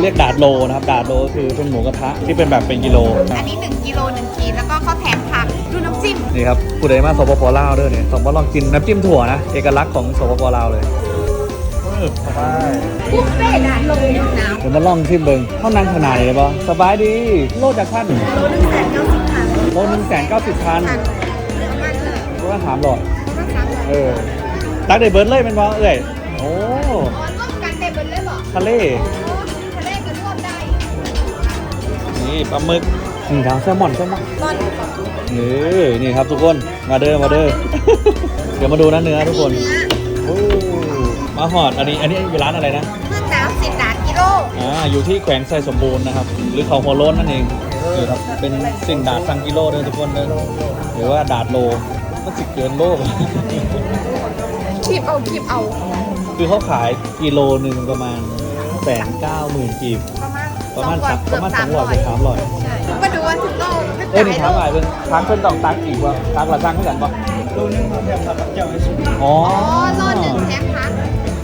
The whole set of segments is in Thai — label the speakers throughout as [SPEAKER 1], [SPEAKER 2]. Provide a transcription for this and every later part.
[SPEAKER 1] เขาเรียกดาดโลนะครับดาดโลคือเป็นหมูกระทะที่เป็นแบบเป็นกิโลนะ
[SPEAKER 2] อันนี้1กิโล1ขีดแล้วก็เขาแถมผักดูน้ำจิ้ม
[SPEAKER 1] นี่ครับผู้ใดมาสปปลาวเด้อเนี่ยสมมติลองกินน้ำจิ้มถั่วนะเอกลักษณ์ของสปปลาวเลยปึ๊บสบาย
[SPEAKER 2] บุฟเฟ่ต์ร้านลงน้ำ
[SPEAKER 1] เดี๋ยวมาลองชิมเบิงเท่านั้นขนาดเลยปะสบายดีโลจากท่าน
[SPEAKER 2] โลหนึ่งแสนเก้าสิบพัน
[SPEAKER 1] โลหนึ่งแสนเก้าสิบพัน
[SPEAKER 2] พันเรื่องมากเลย
[SPEAKER 1] ก็ว่าถามหลอด
[SPEAKER 2] เพราะว่าสามร้อย
[SPEAKER 1] เออตักได้เบิร์ดเลยเป็นปะเอ้ยโอ้
[SPEAKER 2] อ๋อร่วมกันเต็มเบิดเลยเหรอ
[SPEAKER 1] ทะเล
[SPEAKER 2] โอ้ทะเล
[SPEAKER 1] นี่ปลาหมึกนี่ทางแซลมอนแซลมอน
[SPEAKER 2] ตอน
[SPEAKER 1] นี่นี่ครับทุกคนมาเด้อมาเด้อเดี๋ยวมาดูนะเนื้อทุกคน
[SPEAKER 2] เนื้อ
[SPEAKER 1] โอ้มาหอดอันนี้อันนี้เป็นร้านอะไรนะ
[SPEAKER 2] เครื่องน้ำสิบดาทกิโล
[SPEAKER 1] อ่าอยู่ที่แขวงไซสมบูรณ์นะครับ หรือเขาหัวโล้นนั่นเองนี่ครับเป็นสิ่งดาดสังกิโลเด้อทุกคนเด้อหรือว่าดาดโลมันสิเกินโลก
[SPEAKER 2] คีบเอาคีบเอา
[SPEAKER 1] คือเขาขายกิโลหนึ่งประมาณแสนเก้าหมื่นกีบ
[SPEAKER 2] ประมาณ
[SPEAKER 1] ประมาณ
[SPEAKER 2] ส
[SPEAKER 1] สั
[SPEAKER 2] อกง
[SPEAKER 1] ประมาณสองร้อย
[SPEAKER 2] เกื
[SPEAKER 1] ถึ
[SPEAKER 2] อบ
[SPEAKER 1] งสามร้อย
[SPEAKER 2] ใช่มาดูว่าถึงโลกไม่
[SPEAKER 1] เอ้ยนี่
[SPEAKER 2] จ่าย
[SPEAKER 1] ถาม
[SPEAKER 2] โล
[SPEAKER 1] หน่อยเป็นทางเพิ่นต้องตักอีกว่าตักละตักเท่ากันปะ
[SPEAKER 3] ตัวนึงมาแบบผัดเจ้าไอ้สุด
[SPEAKER 1] อ๋อ
[SPEAKER 2] อ๋อโลหนึ่งแถมพัก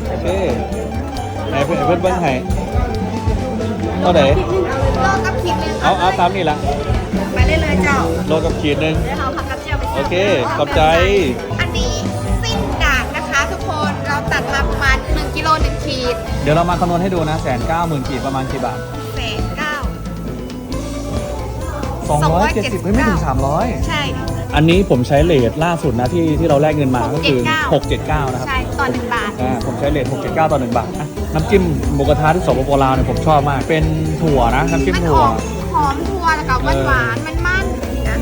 [SPEAKER 1] โอเคไหนเพื่อนเพื่อนเบิ้งให้เท่าไหร่
[SPEAKER 2] โลกับขีดหนึง
[SPEAKER 1] เอาเอาตามนี่ละ
[SPEAKER 2] ไปได้เลยเจ้า
[SPEAKER 1] โลกับขีดหนึ่ง
[SPEAKER 2] เดี๋ยวเราผักกระเจียวไป
[SPEAKER 1] โอเคขอบใจ
[SPEAKER 2] อันนี้สิ้นดาดนะคะทุกคนเราตัดมาประมาณ1กิโล1ขีด
[SPEAKER 1] เดี๋ยวเรามาคำนวณให้ดูนะแสนเก้าหมื่นกีบประมาณกี่บาท
[SPEAKER 2] 270 270 เฮ้
[SPEAKER 1] ยไม่ถึง 300
[SPEAKER 2] ใช่
[SPEAKER 1] อันนี้ผมใช้เลทล่าสุดนะที่ที่เราแลกเงินมาก็คือ
[SPEAKER 2] 679
[SPEAKER 1] 679 นะครับ
[SPEAKER 2] ใช่ ต่อหนึ่งบาท
[SPEAKER 1] อ่าผมใช้เลท679 ต่อ 1 บาทอะน้ำจิ้มหมูกระทะที่สปปลาวเนี่ยผมชอบมาก เป็นถั่วนะ น้ำจิ้มถั่ว
[SPEAKER 2] หอมถั่วแล้วก็หวานหวานมันมันๆนะ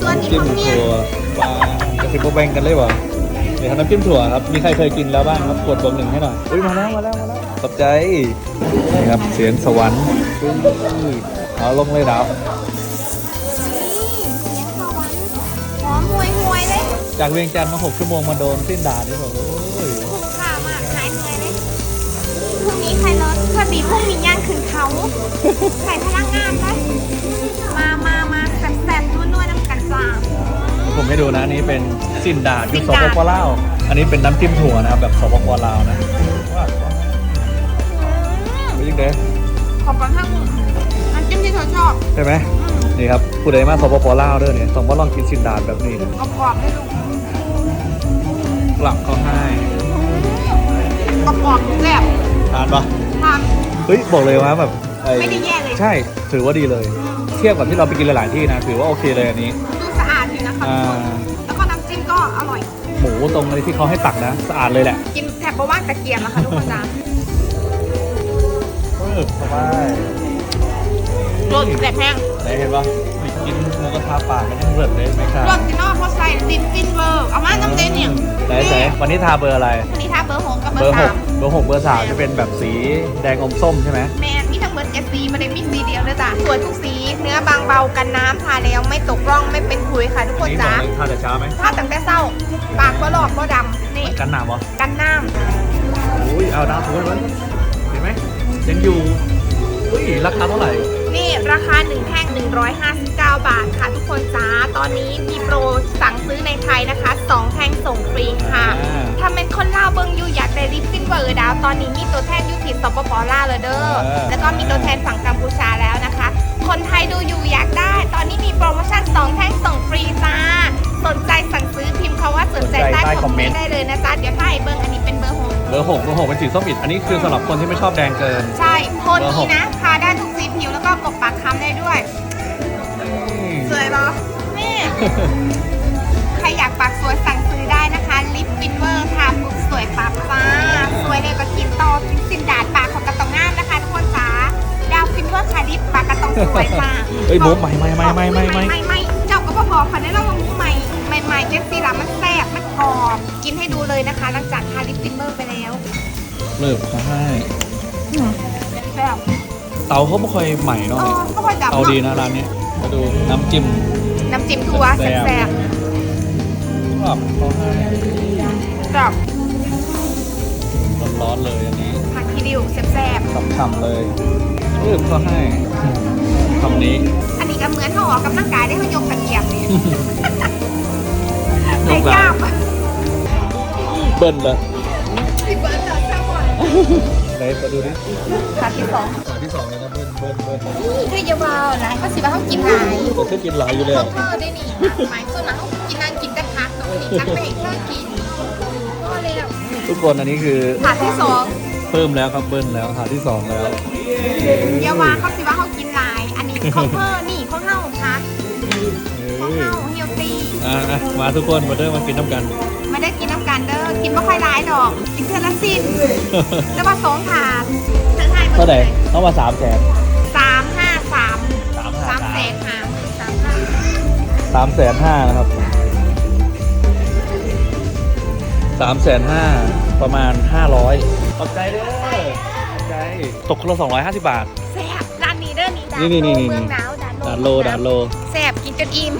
[SPEAKER 2] ส่วนนี้
[SPEAKER 1] จิ้ม
[SPEAKER 2] เนี่ย
[SPEAKER 1] ถั่วปลาจะเป็นโบแบงกันเลยวะเดี๋ยวทำน้ำจิ้มถั่วครับ มีใครเคยกินแล้วบ้างครับกดบวกหนึ่งให้หน่อย อุ้ยมาแล้วมาแล้วมาแล้วขอบใจ นี่ครับเสียงสวรรค์ เอาลงเลยดาว
[SPEAKER 2] หอมห่วยห่วยๆเลย
[SPEAKER 1] จากเวียงจันทร์มา6ชั่วโมงมาโดนสิ้นดาดนี่บอกโอ้ย
[SPEAKER 2] คุ้มค่ามากหายเหนื่อยเลยพรุ่งนี้ใครรถพอดีพรุ่งนี้ย่างขึ้นเขาใส่พลังงานได้มามามาแซ่บๆนวดๆน้ำกันจ้า
[SPEAKER 1] ผมให้ดูนะอันนี้เป็นสิ้นดาดอยู่ส
[SPEAKER 2] สิ้น
[SPEAKER 1] ป
[SPEAKER 2] ดาด
[SPEAKER 1] ปลาวอันนี้เป็นน้ำจิ้มถั่วนะครับแบบสปปลาวนะเป็นยังไง
[SPEAKER 2] ขอบคุณทั้งน้ำจิ้ม ที่เธอชอบ
[SPEAKER 1] ใช่ไหมนี่ครับผู้ใดมาสปปลาวเด้อเนี่ยต้องมาลองกินสินดาดแบบนี้
[SPEAKER 2] กรอบๆให้ดู
[SPEAKER 1] หลักเขาให้
[SPEAKER 2] กรอบๆแซ่บ
[SPEAKER 1] ทานปะ
[SPEAKER 2] ทาน
[SPEAKER 1] เฮ้ยบอกเลยว่าแบบอ้
[SPEAKER 2] ไม่ได้แย่เลย
[SPEAKER 1] ใช่ถือว่าดีเลย เทียบกับที่เราไปกินหลายๆที่นะถือว่าโอเคเลยอันนี้
[SPEAKER 2] ดูสะอาดอยู่นะคะทุกคน
[SPEAKER 1] อ่า
[SPEAKER 2] แล้วก็น้ำจิ้มก็อร่อย
[SPEAKER 1] หมูตรงเลยที่เขาให้ตักนะสะอาดเลยแหละ
[SPEAKER 2] กินแถบประว่างตะเกียบนะคะทุกคนจ้าร
[SPEAKER 1] สบาย
[SPEAKER 2] รสแซ่บแห้ง
[SPEAKER 1] ไหนเห็นปะกินหมูกระทะป่าไม่ต้องเลิศเลยไหมครับ
[SPEAKER 2] รสที่นอกเขาใส่ดินฟินเวอร์เอามาน้ำเดนเนี่ย
[SPEAKER 1] ไหนไหนวันนี้ทาเบอร์อะไร
[SPEAKER 2] อันนี้ทาเบอร์หกกับเบ
[SPEAKER 1] เบ
[SPEAKER 2] อ
[SPEAKER 1] อร์
[SPEAKER 2] ร์
[SPEAKER 1] ห
[SPEAKER 2] สากม
[SPEAKER 1] เบอร์หกเบอร์สามจะเป็นแบบสีแดงอมส้มใช่ไหม
[SPEAKER 2] แมนมีทั้งเบอร์เจ็ดสีไมาได้มีสีเดียวเลยจ้ะสวยทุกสีเนื้อบางเบากันน้ำทาแล้วไม่ตกร่องไม่เป็นขุยค่ะทุกคน
[SPEAKER 1] นี่บอ
[SPEAKER 2] จ้าก
[SPEAKER 1] เลยทาแต่เช้าไหม
[SPEAKER 2] ทาตั้งแต่เศร้าปากก็หลอกก็ดำนี่
[SPEAKER 1] กันหนาวเหรอ
[SPEAKER 2] กันน้
[SPEAKER 1] อุ้ยเอาดาวสวยเลยเห็นไหมยังอยู่อุ้ยราคาเท่าไหร่ำ
[SPEAKER 2] นี่ ราคา 1 แท่ง 159 บาทค่ะ ทุกคนจ้า ตอนนี้มีโปรสั่งซื้อในไทยนะคะ 2 แท่งส่งฟรีค่ะ
[SPEAKER 1] อ่า
[SPEAKER 2] ถ้าเป็นคนลาวเบิงอยู่อยากได้ลิปซินเวอร์ดาว ตอนนี้มีตัวแทนอยูทิดสปปลาวเลยเด้อ
[SPEAKER 1] เออ
[SPEAKER 2] แล้วก็มีตัวแทนฝั่งกัมพูชาแล้วนะคะ คนไทยดูอยู่อยากได้ ตอนนี้มีโปรโมชั่น 2 แท่งส่งฟรีจ้า สนใจสั่งซื้อพิมพ์คาว่าสนใจใต้คอมเมนต์ได้เลยนะจ๊ะ เดี๋ยวถ้าให้เบิงอันนี้เป็นเบอร์หก
[SPEAKER 1] เบอร์หกเบอร์หกเป็นสีส้มอิดอันนี้คือสำหรับคนที่ไม่ชอบแดงเกิน
[SPEAKER 2] ใช่โทนนี้นะทาได้ทุก สวยปะนี่ ใครอยากปากสวยสั่งซื้อได้นะคะ ลิปฟินเวอร์ค่ะปุ๊บสวยปับจ้า สวยเลยก็กินต่อกินสินดาดปากของกระตองงามนะคะทุกคนจ้าดาวฟินเวอร์ค่ะลิปปากกระตองสวยจ้า
[SPEAKER 1] เอ้ยมุกใหม่ใหม่ใหม่ใหม่ใหม่ใหม่
[SPEAKER 2] ไม่ไม่เจ้าก็บอกบอกค่ะได้เรามุกใหม่ใหม่ใหม่เจสซี่ละมันแซ่บมันกรอบกินให้ดูเลยนะคะ หลังจากทาลิปฟินเวอร์ไปแล้ว
[SPEAKER 1] เลิกใช่
[SPEAKER 2] แซ่บ
[SPEAKER 1] เตาเขาไม่ค่อยใหม่
[SPEAKER 2] เอ
[SPEAKER 1] เนาะ
[SPEAKER 2] อก็พอจับ
[SPEAKER 1] เตาดีนะร้านนี้มา ดูน้ำจิ้ม
[SPEAKER 2] น้ำจิ้มทัว
[SPEAKER 1] แซ่
[SPEAKER 2] แซ่
[SPEAKER 1] บ
[SPEAKER 2] บ
[SPEAKER 1] ชอบเขาให้
[SPEAKER 2] ๆกับ
[SPEAKER 1] ร้อนๆเลยอันนี้
[SPEAKER 2] ผักคีริวแซ่บ
[SPEAKER 1] ฉ่ำๆเลยเลิกเขาให้คำนี้
[SPEAKER 2] ๆอันนี้ก็เหมือนเขาออกกำลังกายได้เขายกตะเกียบนี่
[SPEAKER 1] ย
[SPEAKER 2] ไอ้
[SPEAKER 1] กหลั
[SPEAKER 2] ย่าง
[SPEAKER 1] เบิ้ลเลย
[SPEAKER 2] พี่เบิร์ดเจอแซ่บบ่อย
[SPEAKER 1] ไหนมาดูดิ
[SPEAKER 2] ถาดที่สอง
[SPEAKER 1] ถาดที่สองเลยนะ เบิ้ลเบิ้ลเบิ้ล
[SPEAKER 2] นี่คืออยาวาวนะก็สิว่าเขากินหลาย
[SPEAKER 1] แต่เคยกินหลายอยู่เลย
[SPEAKER 2] เขาเพิ่ได้นี่หมายส่วนมากเขากินนางกินแต่พักตัวนี้จักไม่เห็นเธอกินก็เลยแบบ
[SPEAKER 1] ทุกคนอันนี้คือ
[SPEAKER 2] ถาดที่สอง
[SPEAKER 1] เพิ่มแล้วครับเบิ้ลแล้วถาดที่สองแล้ว
[SPEAKER 2] อยาวาเขาสิว่าเขากินหลาย อันนี้เขาเพิ่นี่เขาเห่าพัก
[SPEAKER 1] เขา
[SPEAKER 2] เห่าเฮียตี
[SPEAKER 1] อะอะมาทุกคนมาเด้อมากินน้ำกัน
[SPEAKER 2] ไม่ได้กินน้ำกันเด้อกินไม่ค่อยร้ายดอกกินเทือละสิบจะมาสองถาดเธอไทย
[SPEAKER 1] เท่าไหร่เข้ามาสามแสน สามแสนห้านะครับสามแสนห้าประมาณห้าร้อยขอบใจเด้อขอบใจ ตกคนละสองร้อยห้าสิบบาท
[SPEAKER 2] แซ่บร้านนี้เด้อนี่ดา
[SPEAKER 1] นี่นี่นี่นี่
[SPEAKER 2] เมืองหนาวดาน
[SPEAKER 1] ด่านโลด่านโล
[SPEAKER 2] แซ่บกินจนอิ่ม